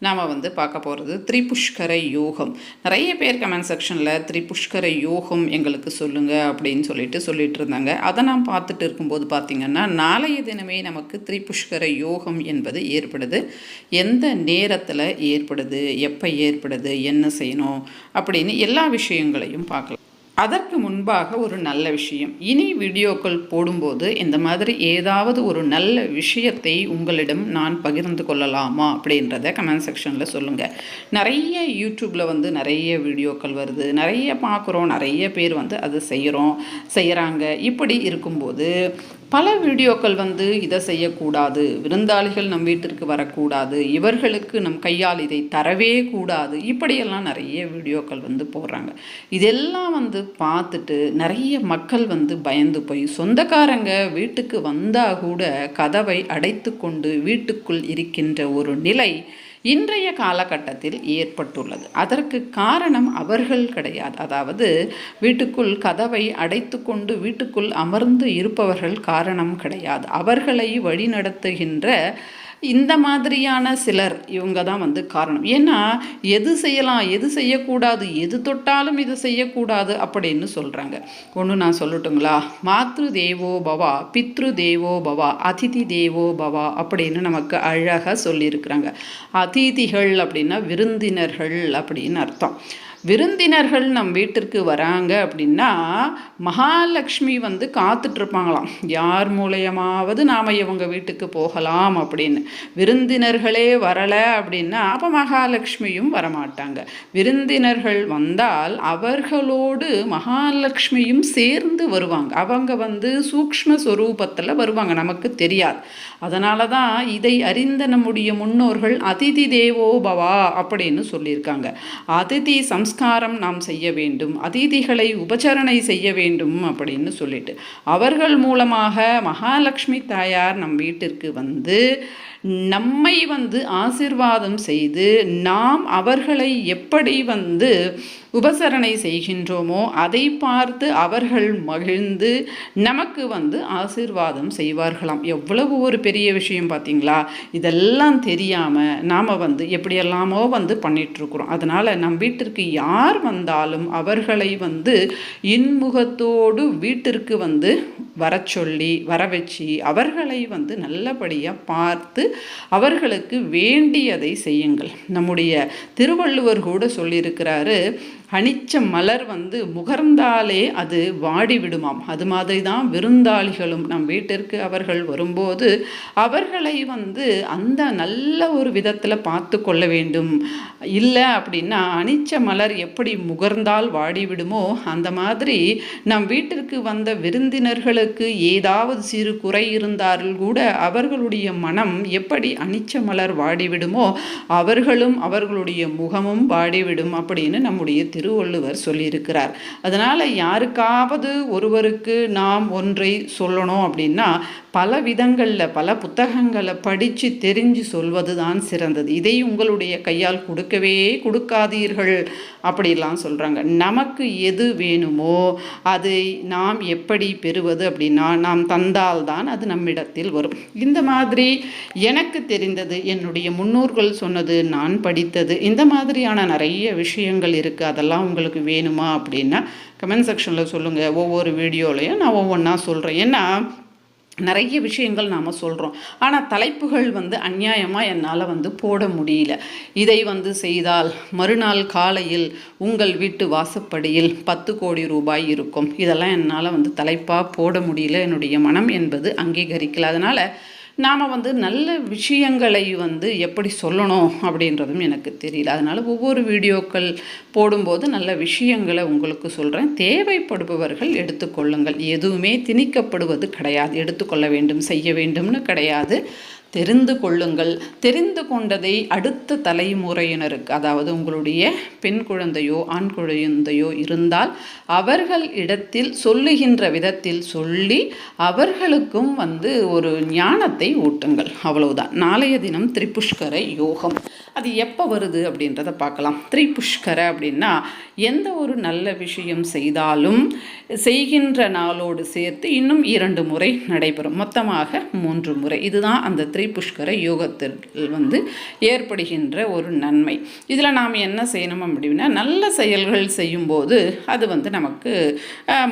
நாம் வந்து பார்க்க போகிறது திரிபுஷ்கர யோகம். நிறைய பேர் கமெண்ட் செக்ஷனில் திரிபுஷ்கர யோகம் எங்களுக்கு சொல்லுங்கள் அப்படின்னு சொல்லிட்டு சொல்லிட்டு இருந்தாங்க. அதை நான் பார்த்துட்டு இருக்கும்போது பார்த்திங்கன்னா நாளைய தினமே நமக்கு திரிபுஷ்கர யோகம் என்பது ஏற்படுது. எந்த நேரத்தில் ஏற்படுது? எப்போ ஏற்படுது? என்ன செய்யணும்? அப்படின்னு எல்லா விஷயங்களையும் பார்க்கலாம். அதற்கு முன்பாக ஒரு நல்ல விஷயம். இனி வீடியோக்கள் போடும்போது இந்த மாதிரி ஏதாவது ஒரு நல்ல விஷயத்தை உங்களிடம் நான் பகிர்ந்து கொள்ளலாமா அப்படின்றத கமெண்ட் செக்ஷனில் சொல்லுங்கள் நிறைய யூடியூப்பில் வந்து நிறைய வீடியோக்கள் வருது. நிறைய பார்க்குறோம். நிறைய பேர் வந்து அது செய்கிறோம் செய்கிறாங்க இப்படி இருக்கும்போது பல வீடியோக்கள் வந்து இதை செய்யக்கூடாது. விருந்தாளிகள் நம் வீட்டிற்கு வரக்கூடாது. இவர்களுக்கு நம் கையால் இதை தரவே கூடாது. இப்படியெல்லாம் நிறைய வீடியோக்கள் வந்து போடுறாங்க. இதெல்லாம் வந்து பார்த்துட்டு நிறைய மக்கள் வந்து பயந்து போய் சொந்தக்காரங்க வீட்டுக்கு வந்தால் கூட கதவை அடைத்து கொண்டு வீட்டுக்குள் இருக்கின்ற ஒரு நிலை இன்றைய காலகட்டத்தில் ஏற்பட்டுள்ளது. அதற்கு காரணம் அவர்கள் கிடையாது. அதாவது வீட்டுக்குள் கதவை அடைத்து கொண்டு வீட்டுக்குள் அமர்ந்து இருப்பவர்கள் காரணம் கிடையாது. அவர்களை வழிநடத்துகின்ற இந்த மாதிரியான சிலர் இவங்க தான் வந்து காரணம். ஏன்னா எது செய்யலாம் எது செய்யக்கூடாது எது தொட்டாலும் இது செய்யக்கூடாது அப்படின்னு சொல்கிறாங்க ஒன்று நான் சொல்லட்டுங்களா? மாத்ரு தேவோ பவா பித்ரு தேவோ பவா அதிதி தேவோ பவா அப்படின்னு நமக்கு அழகாக சொல்லியிருக்கிறாங்க. அதிதிகள் அப்படின்னா விருந்தினர்கள் அப்படின்னு அர்த்தம். விருந்தினர்கள் நம் வீட்டிற்கு வராங்க அப்படின்னா மகாலட்சுமி வந்து காத்துட்ருப்பாங்களாம். யார் மூலயமாவது நாம் இவங்க வீட்டுக்கு போகலாம் அப்படின்னு. விருந்தினர்களே வரலை அப்படின்னா அப்போ மகாலட்சுமியும் வரமாட்டாங்க. விருந்தினர்கள் வந்தால் அவர்களோடு மகாலட்சுமியும் சேர்ந்து வருவாங்க. அவங்க வந்து சூக்ஷ்ம ஸ்வரூபத்தில் வருவாங்க நமக்கு தெரியாது. அதனால தான் இதை அறிந்த நம்முடைய முன்னோர்கள் அதிதி தேவோ பவா அப்படின்னு சொல்லியிருக்காங்க. அதிதி நமஸ்காரம் நாம் செய்ய வேண்டும் அதிதிகளை உபச்சரணை செய்ய வேண்டும் அப்படின்னு சொல்லிட்டு. அவர்கள் மூலமாக மகாலட்சுமி தாயார் நம் வீட்டிற்கு வந்து நம்மை வந்து ஆசிர்வாதம் செய்து நாம் அவர்களை எப்படி வந்து உபசரணை செய்கின்றோமோ அதை பார்த்து அவர்கள் மகிழ்ந்து நமக்கு வந்து ஆசிர்வாதம் செய்வார்களாம். எவ்வளவு ஒரு பெரிய விஷயம் பார்த்தீங்களா? இதெல்லாம் தெரியாமல் நாம் வந்து எப்படியெல்லாமோ வந்து பண்ணிகிட்ருக்குறோம் அதனால் நம் வீட்டிற்கு யார் வந்தாலும் அவர்களை வந்து இன்முகத்தோடு வீட்டிற்கு வந்து வர சொல்லி வர வச்சு அவர்களை வந்து நல்லபடியாக பார்த்து அவர்களுக்கு வேண்டியதை செய்யுங்கள். நம்முடைய திருவள்ளுவர் கூட சொல்லியிருக்கிறாரு அனிச்ச மலர் வந்து முகர்ந்தாலே அது வாடி விடுமாம் அது மாதிரி தான் விருந்தாளிகளும் நம் வீட்டிற்கு அவர்கள் வரும்போது அவர்களை வந்து அந்த நல்ல ஒரு விதத்தில் பார்த்து கொள்ள வேண்டும். இல்லை அப்படின்னா அனிச்ச மலர் எப்படி முகர்ந்தால் வாடி விடுமோ அந்த மாதிரி நம் வீட்டிற்கு வந்த விருந்தினர்களுக்கு ஏதாவது சிறு குறை இருந்தார்கள் கூட அவர்களுடைய மனம் எப்படி அனிச்ச மலர் வாடிவிடுமோ அவர்களும் அவர்களுடைய முகமும் வாடிவிடும் அப்படின்னு நம்முடைய திருவள்ளுவர் சொல்லியிருக்கிறார். அதனால் யாருக்காவது ஒருவருக்கு நாம் ஒன்றை சொல்லணும் அப்படின்னா பல விதங்களில் பல புத்தகங்களை படித்து தெரிஞ்சு சொல்வது தான் சிறந்தது. இதை உங்களுடைய கையால் கொடுக்கவே கொடுக்காதீர்கள் அப்படிலாம் சொல்கிறாங்க நமக்கு எது வேணுமோ அதை நாம் எப்படி பெறுவது அப்படின்னா நாம் தந்தால்தான் அது நம்மிடத்தில் வரும். இந்த மாதிரி எனக்கு தெரிந்தது என்னுடைய முன்னோர்கள் சொன்னது நான் படித்தது இந்த மாதிரியான நிறைய விஷயங்கள் இருக்குது அதெல்லாம் உங்களுக்கு வேணுமா அப்படின்னா கமெண்ட் செக்ஷனில் சொல்லுங்கள் ஒவ்வொரு வீடியோலையும் நான் ஒவ்வொன்றா சொல்கிறேன் ஏன்னா நிறைய விஷயங்கள் நாம் சொல்கிறோம் ஆனால் தலைப்புகள் வந்து அந்நியாயமாக என்னால் வந்து போட முடியல. இதை வந்து செய்தால் மறுநாள் காலையில் உங்கள் வீட்டு வாசப்படியில் பத்து கோடி ரூபாய் இருக்கும். இதெல்லாம் என்னால் வந்து தலைப்பாக போட முடியல. என்னுடைய மனம் என்பது அங்கீகரிக்கல. அதனால் நாம் வந்து நல்ல விஷயங்களை வந்து எப்படி சொல்லணும் அப்படின்றதும் எனக்கு தெரியல. அதனால் ஒவ்வொரு வீடியோக்கள் போடும்போது நல்ல விஷயங்களை உங்களுக்கு சொல்கிறேன் தேவைப்படுபவர்கள் எடுத்துக்கொள்ளுங்கள் எதுவுமே திணிக்கப்படுவது கிடையாது. எடுத்துக்கொள்ள வேண்டும் செய்ய வேண்டும்னு கிடையாது. தெரிந்து கொள்ளுங்கள். தெரிந்து கொண்டதை அடுத்த தலைமுறையினருக்கு அதாவது உங்களுடைய பெண் குழந்தையோ ஆண் குழந்தையோ இருந்தால் அவர்கள் இடத்தில் சொல்லுகின்ற விதத்தில் சொல்லி அவர்களுக்கும் வந்து ஒரு ஞானத்தை ஊட்டுங்கள். அவ்வளவுதான். நாளைய தினம் திரிபுஷ்கர யோகம். அது எப்போ வருது அப்படின்றத பார்க்கலாம். திரிபுஷ்கர அப்படின்னா எந்த ஒரு நல்ல விஷயம் செய்தாலும் செய்கின்ற நாளோடு சேர்த்து இன்னும் இரண்டு முறை நடைபெறும். மொத்தமாக மூன்று முறை. இதுதான் அந்த திரிபுஷ்கர யோகத்தில் வந்து ஏற்படுகின்ற ஒரு நன்மை. இதில் நாம் என்ன செய்யணும் அப்படின்னா நல்ல செயல்கள் செய்யும்போது அது வந்து நமக்கு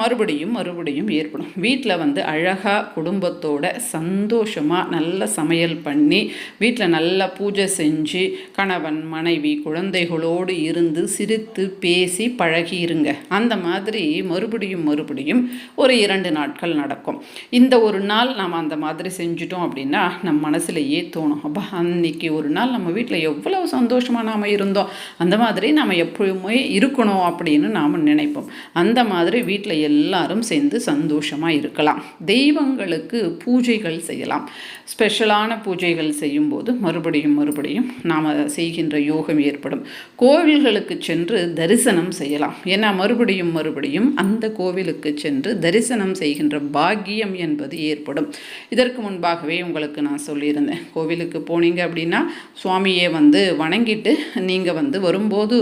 மறுபடியும் மறுபடியும் ஏற்படும். வீட்டில் வந்து அழகாக குடும்பத்தோட சந்தோஷமாக நல்ல சமையல் பண்ணி வீட்டில் நல்லா பூஜை செஞ்சு கணவன் மனைவி குழந்தைகளோடு இருந்து சிரித்து பேசி பழகி இருங்க அந்த மாதிரி மறுபடியும் மறுபடியும் ஒரு இரண்டு நாட்கள் நடக்கும். இந்த ஒரு நாள் நாம் அந்த மாதிரி செஞ்சுட்டோம் அப்படின்னா நம்ம மனசுலையே தோணும் அப்போ அன்னைக்கு ஒரு நாள் நம்ம வீட்டில் எவ்வளவு சந்தோஷமாக நாம் இருந்தோம். அந்த மாதிரி நாம் எப்பவுமே இருக்கணும் அப்படின்னு நாம் நினைப்போம். அந்த மாதிரி வீட்டில் எல்லாரும் சேர்ந்து சந்தோஷமாக இருக்கலாம். தெய்வங்களுக்கு பூஜைகள் செய்யலாம். ஸ்பெஷலான பூஜைகள் செய்யும்போது மறுபடியும் மறுபடியும் நாம் செய்கின்ற யோகம் ஏற்படும். கோவில்களுக்கு சென்று தரிசனம் செய்யலாம். ஏன்னா மறுபடியும் மறுபடியும் அந்த கோவிலுக்கு சென்று தரிசனம் செய்கின்ற பாக்கியம் என்பது ஏற்படும். இதற்கு முன்பாகவே உங்களுக்கு நான் சொல்லியிருந்தேன். கோவிலுக்கு போனீங்க அப்படின்னா சுவாமியை வந்து வணங்கிட்டு நீங்கள் வந்து வரும்போது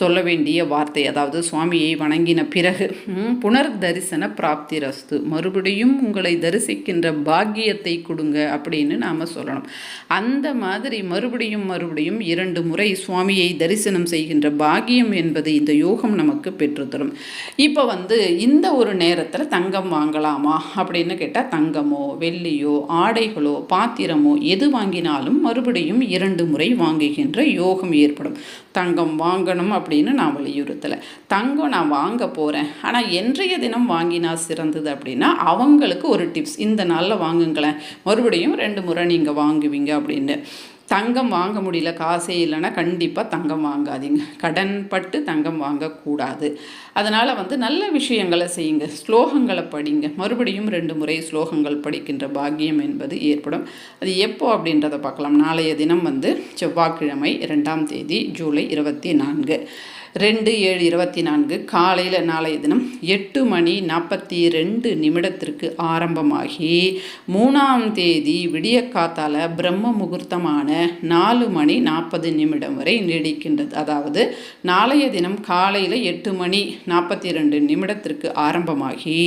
சொல்ல வேண்டிய வார்த்தை அதாவது சுவாமியை வணங்கின பிறகு புனர் தரிசன பிராப்தி ரஸ்து. மறுபடியும் உங்களை தரிசிக்கின்ற பாக்கியத்தை கொடுங்க அப்படின்னு நாம் சொல்லணும். அந்த மாதிரி மறுபடியும் மறுபடியும் இரண்டு முறை சுவாமியை தரிசனம் செய்கின்ற பாகியம் என்பது இந்த யோகம் நமக்கு பெற்றுத்தரும் இப்போ வந்து இந்த ஒரு நேரத்தில் தங்கம் வாங்கலாமா அப்படின்னு கேட்டால் தங்கமோ வெள்ளியோ ஆடைகளோ பாத்திரமோ எது வாங்கினாலும் மறுபடியும் இரண்டு முறை வாங்குகின்ற யோகம் ஏற்படும். தங்கம் வாங்கணும் அப்படின்னு நான் வலியுறுத்தலை. தங்கம் நான் வாங்க போகிறேன் ஆனால் என்றைய தினம் வாங்கினா சிறந்தது அப்படின்னா அவங்களுக்கு ஒரு டிப்ஸ் இந்த நாளில் வாங்குங்களேன். மறுபடியும் ரெண்டு முறை நீங்கள் வாங்குவீங்க அப்படின்னு. தங்கம் வாங்க முடியல காசே இல்லைன்னா கண்டிப்பாக தங்கம் வாங்காதீங்க. கடன் பட்டு தங்கம் வாங்கக்கூடாது. அதனால் வந்து நல்ல விஷயங்களை செய்யுங்க. ஸ்லோகங்களை படிங்க. மறுபடியும் ரெண்டு முறை ஸ்லோகங்கள் படிக்கின்ற பாக்கியம் என்பது ஏற்படும். அது எப்போ அப்படின்றத பார்க்கலாம். நாளைய தினம் வந்து செவ்வாய்க்கிழமை ரெண்டாம் தேதி ஜூலை இருபத்தி நான்கு. ரெண்டு ஏழு இருபத்தி நான்கு காலையில் நாளைய தினம் எட்டு மணி நாற்பத்தி ரெண்டு நிமிடத்திற்கு ஆரம்பமாகி மூணாம் தேதி விடிய காத்தால் பிரம்ம முகூர்த்தமான நாலு மணி நாற்பது நிமிடம் வரை நீடிக்கின்றது. அதாவது நாளைய தினம் காலையில் எட்டு மணி நாற்பத்தி ரெண்டு நிமிடத்திற்கு ஆரம்பமாகி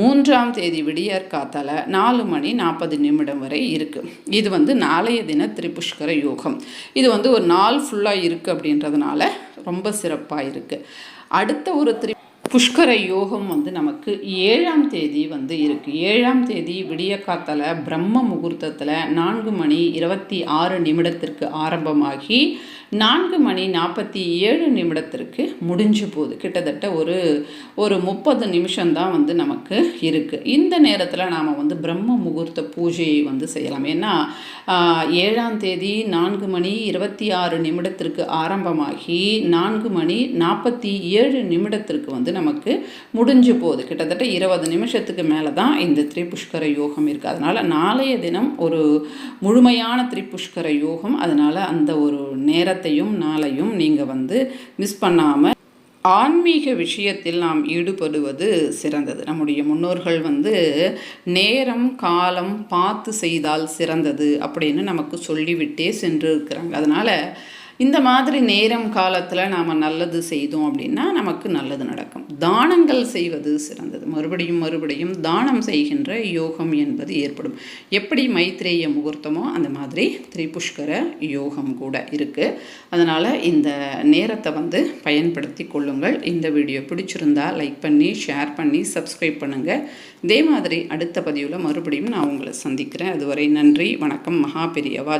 மூன்றாம் தேதி விடியற் காத்தால் நாலு மணி நாற்பது நிமிடம் வரை இருக்குது இது வந்து நாளைய தின திரிபுஷ்கர யோகம். இது வந்து ஒரு நாள் ஃபுல்லாக இருக்குது அப்படின்றதுனால ரொம்ப சிறப்பாக இருக்குது அடுத்த ஒரு திரு புஷ்கர யோகம் வந்து நமக்கு ஏழாம் தேதி வந்து இருக்குது ஏழாம் தேதி விடிய காத்தல பிரம்ம முகூர்த்தத்தில் நான்கு மணி இருபத்தி ஆறு நிமிடத்திற்கு ஆரம்பமாகி நான்கு மணி நாற்பத்தி ஏழு நிமிடத்திற்கு முடிஞ்சு போகுது. கிட்டத்தட்ட ஒரு ஒரு முப்பது நிமிஷம்தான் வந்து நமக்கு இருக்குது இந்த நேரத்தில் நாம் வந்து பிரம்ம முகூர்த்த பூஜையை வந்து செய்யலாம். ஏன்னா ஏழாம் தேதி நான்கு மணி இருபத்தி ஆறு நிமிடத்திற்கு ஆரம்பமாகி நான்கு மணி நாற்பத்தி ஏழு நிமிடத்திற்கு வந்து நமக்கு முடிஞ்சு போகுது. கிட்டத்தட்ட இருபது நிமிஷத்துக்கு மேலே தான் இந்த திரிபுஷ்கர யோகம் இருக்குது அதனால் நாளைய தினம் ஒரு முழுமையான திரிபுஷ்கர யோகம். அதனால் அந்த ஒரு நேரத்தையும் நாளையும் நீங்கள் வந்து மிஸ் பண்ணாமல் ஆன்மீக விஷயத்தில் நாம் ஈடுபடுவது சிறந்தது. நம்முடைய முன்னோர்கள் வந்து நேரம் காலம் பார்த்து செய்தால் சிறந்தது அப்படின்னு நமக்கு சொல்லிவிட்டே சென்று இருக்கிறாங்க அதனால் இந்த மாதிரி நேரம் காலத்தில் நாம் நல்லது செய்தோம் அப்படின்னா நமக்கு நல்லது நடக்கும். தானங்கள் செய்வது சிறந்தது. மறுபடியும் மறுபடியும் தானம் செய்கின்ற யோகம் என்பது ஏற்படும். எப்படி மைத்ரேய முகூர்த்தமோ அந்த மாதிரி திரிபுஷ்கர யோகம் கூட இருக்குது அதனால் இந்த நேரத்தை வந்து பயன்படுத்தி கொள்ளுங்கள். இந்த வீடியோ பிடிச்சிருந்தா லைக் பண்ணி ஷேர் பண்ணி சப்ஸ்கிரைப் பண்ணுங்கள் இதே மாதிரி அடுத்த பதிவில் மறுபடியும் நான் உங்களை சந்திக்கிறேன். அதுவரை நன்றி வணக்கம் மகா பெரியவா